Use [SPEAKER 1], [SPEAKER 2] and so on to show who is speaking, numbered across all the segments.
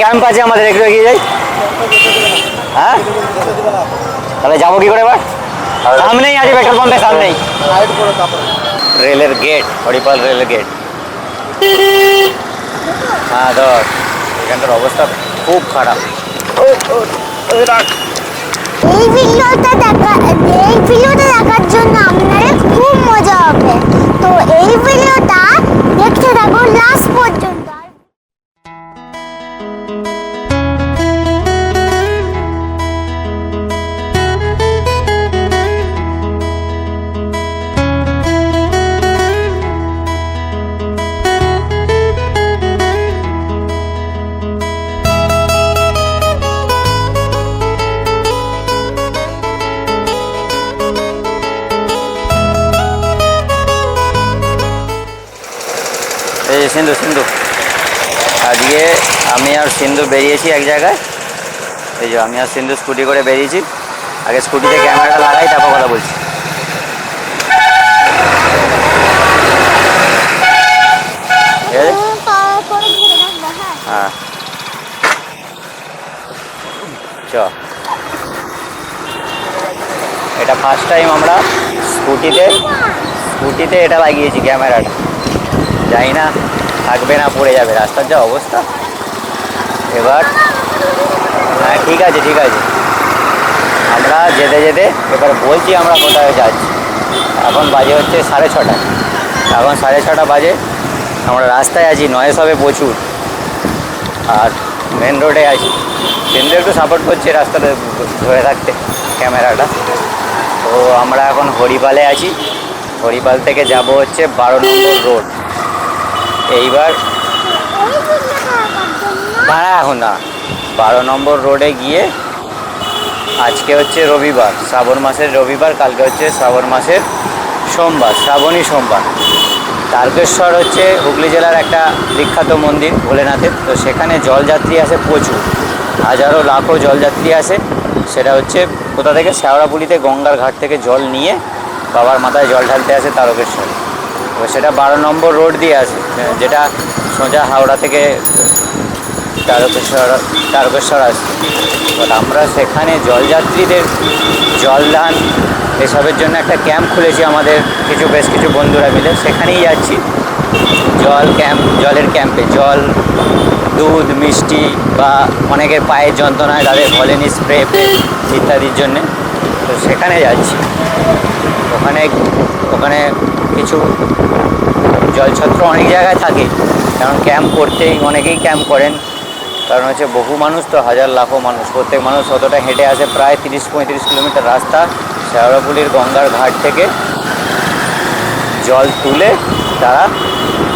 [SPEAKER 1] Camp আছে আমাদের, একটু এগিয়ে যাই। হ্যাঁ? তাহলে যাব কি করে এবার? সামনেই আছে পেট্রোল পাম্পের সামনেই। রেলের গেট, হরিপাল রেলের গেট। হ্যাঁ ধর, এখানকার অবস্থা খুব খারাপ।
[SPEAKER 2] এই ভিডিওটা দেখা, এই ভিডিওটা দেখার জন্য আপনাদের খুব মজা হবে। তো এই ভিডিওটা
[SPEAKER 1] এই সিন্ধু সিন্ধু। আজকে আমি আর সিন্ধু বেরিয়েছি এক জায়গায়। এই যে আমি আর সিন্ধু স্কুটি করে বেরিয়েছি। আগে স্কুটিতে ক্যামেরাটা লাগাই, তারপর কথা বলছি।
[SPEAKER 2] হ্যাঁ।
[SPEAKER 1] চ। এটা ফার্স্ট টাইম আমরা স্কুটিতে স্কুটিতে এটা লাগিয়েছি ক্যামেরাটা। জানি না। থাকবে না, পড়ে যাবে। রাস্তার যা অবস্থা। এবার হ্যাঁ ঠিক আছে ঠিক আছে। আমরা যেতে যেতে এবার বলছি আমরা কোথায় যাচ্ছি। এখন বাজে হচ্ছে সাড়ে ছটা। এখন সাড়ে ছটা বাজে। আমরা রাস্তায় আছি, নয় সবে প্রচুর। আর মেন রোডে আছি। কিন্তু একটু সাপোর্ট করছে রাস্তাটা ধরে থাকতে, ক্যামেরাটা। তো আমরা এখন হরিপালে আছি। হরিপাল থেকে যাব হচ্ছে বারো নম্বর রোড এইবার দাঁড়া এখন না। বারো নম্বর রোডে গিয়ে আজকে হচ্ছে রবিবার, শ্রাবণ মাসের রবিবার, কালকে হচ্ছে শ্রাবণ মাসের সোমবার, শ্রাবণী সোমবার। তারকেশ্বর হচ্ছে হুগলি জেলার একটা বিখ্যাত মন্দির, ভোলেনাথের। তো সেখানে জলযাত্রী আসে প্রচুর। হাজারো, লাখো জলযাত্রী আসে। সেটা হচ্ছে কোথা থেকে? শেওড়াপুলিতে গঙ্গার ঘাট থেকে জল নিয়ে বাবার মাথায় জল ঢালতে আসে তারকেশ্বর। সেটা বারো নম্বর রোড দিয়ে আসে, যেটা সোজা হাওড়া থেকে তারকেশ্বর তারকেশ্বর আসছে এবার আমরা সেখানে জলযাত্রীদের জলদান এসবের জন্য একটা ক্যাম্প খুলেছি আমাদের কিছু, বেশ কিছু বন্ধুরা মিলে। সেখানেই যাচ্ছি। জল ক্যাম্প, জলের ক্যাম্পে। জল, দুধ, মিষ্টি বা অনেকের পায়ের যন্ত্রণায় তাদের ভলেনি স্প্রে ইত্যাদির জন্যে। তো সেখানে যাচ্ছি। ওখানে ওখানে কিছু। জলছত্র অনেক জায়গায় থাকে, কারণ ক্যাম্প করতেই অনেকেই ক্যাম্প করেন। কারণ হচ্ছে বহু মানুষ তো, হাজার লাখো মানুষ, প্রত্যেক মানুষ অতটা হেঁটে আসে প্রায় তিরিশ, পঁয়ত্রিশ কিলোমিটার রাস্তা শেওড়াপুলির গঙ্গার ঘাট থেকে। জল তুলে তারা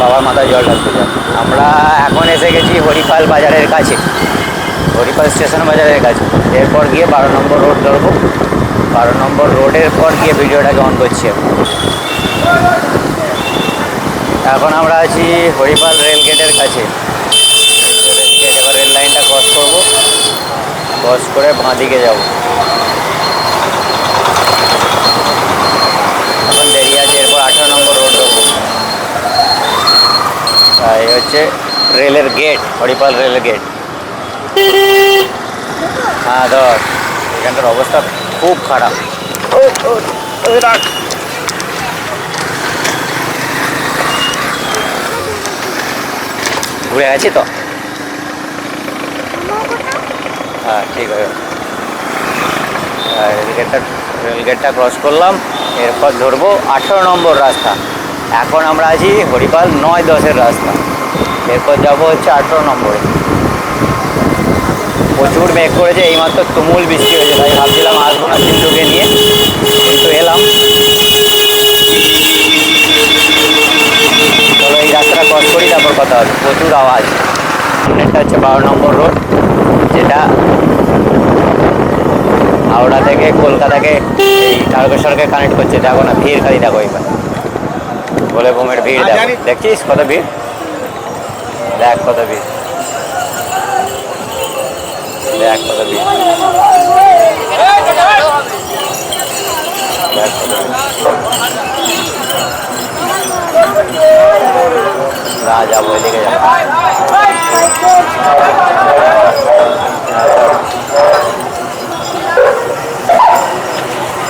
[SPEAKER 1] বাবার মাথায় জল ঢালতে যায়। আমরা এখন এসে গেছি হরিপাল বাজারের কাছে, হরিপাল স্টেশন বাজারের কাছে। এরপর গিয়ে বারো নম্বর রোড ধরবো। বারো নম্বর রোডের পর গিয়ে ভিডিওটাকে অন করছি। এখন আমরা আছি হরিপাল রেল গেটের কাছে। এবার রেল লাইনটা ক্রস করব। ক্রস করে বাঁ দিকে যাব। এখন দেরি আছে, এরপর আঠারো নম্বর রোড ধরবো এই হচ্ছে রেলের গেট হরিপাল রেলের গেট হ্যাঁ ধর, এখানকার অবস্থা খুব খারাপ। ঘুরে গেছি তো? হ্যাঁ ঠিক আছে। আর রেল গেটটা রেল গেটটা ক্রস করলাম এরপর ধরবো আঠেরো নম্বর রাস্তা। এখন আমরা আছি হরিপাল নয় দশের রাস্তা। এরপর যাব হচ্ছে আঠেরো নম্বরে। প্রচুর মেঘ করেছে এইমাত্র তুমুল বৃষ্টি হয়েছে। তাই ভাবছিলাম আসব না সিন্ধুকে নিয়ে কিন্তু এলাম। চলো এই রাস্তাটা ক্রস করি তারপর কথা হবে। প্রচুর আওয়াজ। সামনেরটা হচ্ছে বারো নম্বর রোড যেটা হাওড়া থেকে কলকাতাকে এই তারকেশ্বরকে কানেক্ট করছে। দেখো না ভিড় খালি দেখো এবার বলে বোমের ভিড় দেখো। দেখছিস কত ভিড়? দেখ কত ভিড়। ভিড় দেখ কত ভিড়। দাঁড়া যাব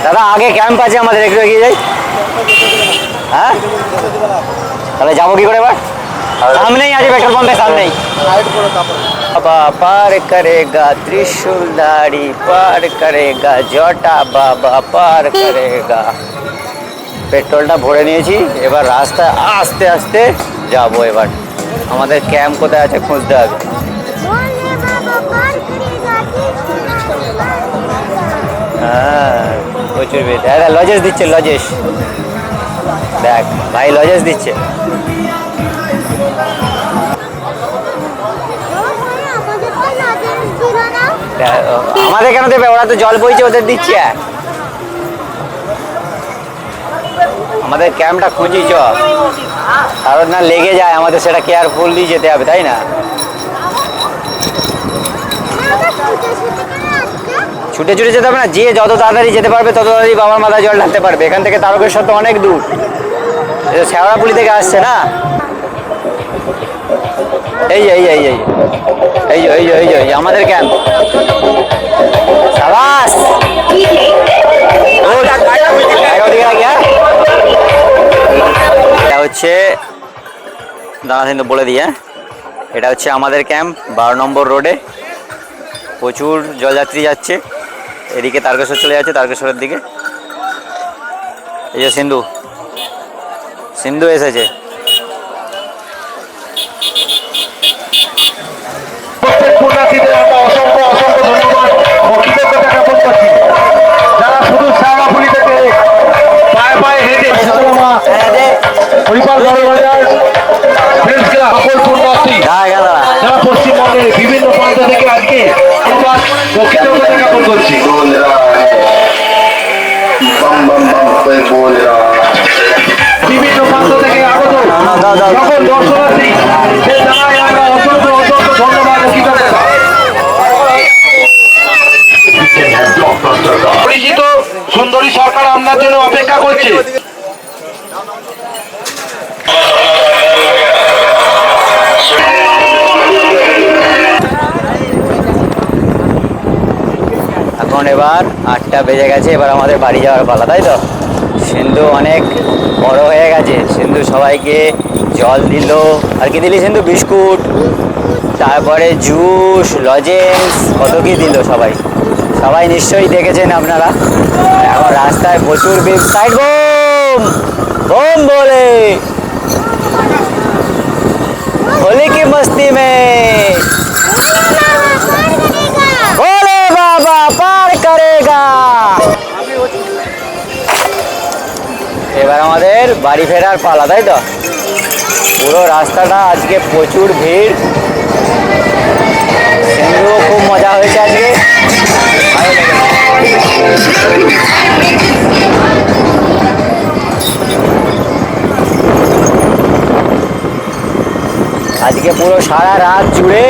[SPEAKER 1] দাদা, আগে ক্যাম্প আছে আমাদের, একটু এগিয়ে যাই। হ্যাঁ? তাহলে যাব কি করে এবার? সামনেই আছে পেট্রোল পাম্পের সামনেই। বাবা পার করেগা ত্রিশূল দাড়ি পার করেগা জটা বাবা পার করেগা। পেট্রোলটা ভরে নিয়েছি, এবার রাস্তায় আস্তে আস্তে যাব এবার। আমাদের ক্যাম্প কোথায় আছে খুঁজতে হবে। হ্যাঁ প্রচুর বেশ লজেস দিচ্ছে, লজেস। দেখ, ভাই লজেস দিচ্ছে।
[SPEAKER 2] আমাদের
[SPEAKER 1] কেন দেবে ওরা তো জল বইছে, ওদের দিচ্ছে। আমাদের ক্যাম্পটা খুঁজি, চ। কারণ না লেগে যায়, আমাদের সেটা কেয়ারফুললি যেতে হবে, তাই না?
[SPEAKER 2] ছুটে ছুটে
[SPEAKER 1] যেতে হবে না, যে যত তাড়াতাড়ি যেতে পারবে, তত তাড়াতাড়ি বাবার মাথায় জল ঢালতে পারবে। এখান থেকে তারকেশ্বর তো অনেক দূর। শ্যাওড়াপুলি থেকে আসছে না? এই এই এই এই। এই এই এই যে, আমাদের ক্যাম্প সাবাস! হ্যাঁ? এটা হচ্ছে দাঁড়া কিন্তু বলে দিই হ্যাঁ? এটা হচ্ছে আমাদের ক্যাম্প বারো নম্বর রোডে প্রচুর জলযাত্রী যাচ্ছে। এদিকে তারকেশ্বর চলে যাচ্ছে তারকেশ্বরের দিকে। এই যে সিন্ধু। সিন্ধু এসেছে।
[SPEAKER 3] উপস্থিত শুধু শ্যামাফুলি পায়ে পায়ে বিভিন্ন প্রান্ত থেকে আজকে ধন্যবাদ ও কৃতজ্ঞতা করছি বিভিন্ন প্রান্ত থেকে আগত সকল দর্শনার্থী সে জানায় আমরা অসংখ্য অসংখ্য ধন্যবাদ। পরিচিত সুন্দরী সরকার আপনার জন্য অপেক্ষা করছে।
[SPEAKER 1] এখন এবার আটটা বেজে গেছে, এবার আমাদের বাড়ি যাওয়ার পালা, তাই তো? সিন্ধু অনেক বড় হয়ে গেছে, সিন্ধু সবাইকে জল দিল। আর কি দিলি তো বিস্কুট। তারপরে জুস, লজেন্স, কত কি দিল সবাই? সবাই নিশ্চয়ই দেখেছেন আপনারা। এখন রাস্তায় প্রচুর সাইড বোম! বোম বলে। হোলি কি মস্তি মে? বলে বাবা, পার করেগা। এবার আমাদের বাড়ি ফেরার পালা, তাই তো? পুরো রাস্তাটা আজকে প্রচুর ভিড়। সিন্ধুও খুব মজা হয়েছে আজকে। আজকে পুরো সারা রাত জুড়ে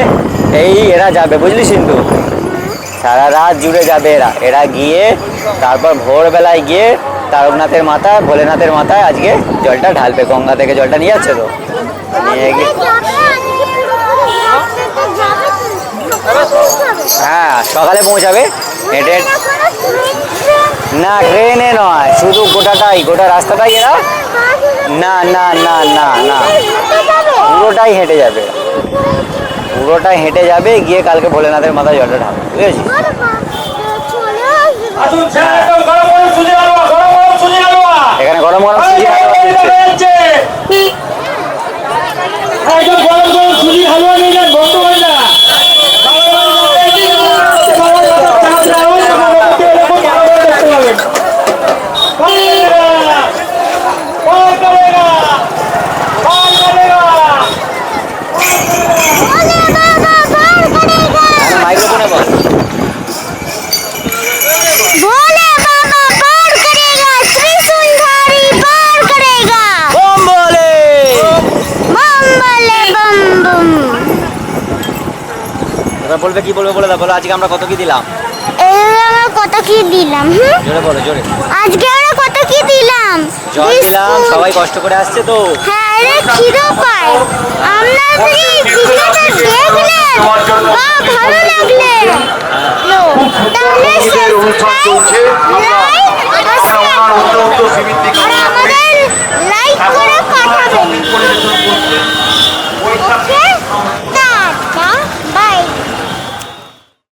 [SPEAKER 1] এই এরা যাবে, বুঝলি সিন্ধু? সারা রাত জুড়ে যাবে এরা। এরা গিয়ে তারপর ভোরবেলায় গিয়ে তারকনাথের মাথায় ভোলেনাথের মাথায় আজকে জলটা ঢালবে গঙ্গা থেকে জলটা নিয়ে যাচ্ছে তো। নিয়ে গিয়ে হ্যাঁ সকালে পৌঁছাবে। হেঁটে না ট্রেনে নয় শুধু গোটাটাই গোটা রাস্তাটাই এরা না না না না না। পুরোটাই হেঁটে যাবে। পুরোটাই হেঁটে যাবে গিয়ে কালকে ভোলেনাথের মাথায় জলটা ঢালবে বুঝেছিস? এখানে গরম গরম সুজি হালুয়া দিচ্ছে। এখন এবার বলবে কি বলবে বলে দাও বলো আজকে আমরা কত কি দিলাম?
[SPEAKER 2] আমরা কত কি দিলাম
[SPEAKER 1] জোরে বলো জোরে।
[SPEAKER 2] আজকে আমরা কত কি দিলাম?
[SPEAKER 1] জল দিলাম সবাই কষ্ট করে আসছে তো।
[SPEAKER 2] হ্যাঁ রে খিদে পায়। আমরা যদি ভিডিওটা দেখলে বা ভালো লাগলে। তাহলে
[SPEAKER 4] সাবস্ক্রাইব লাইক করে পাঠাবেন ওকে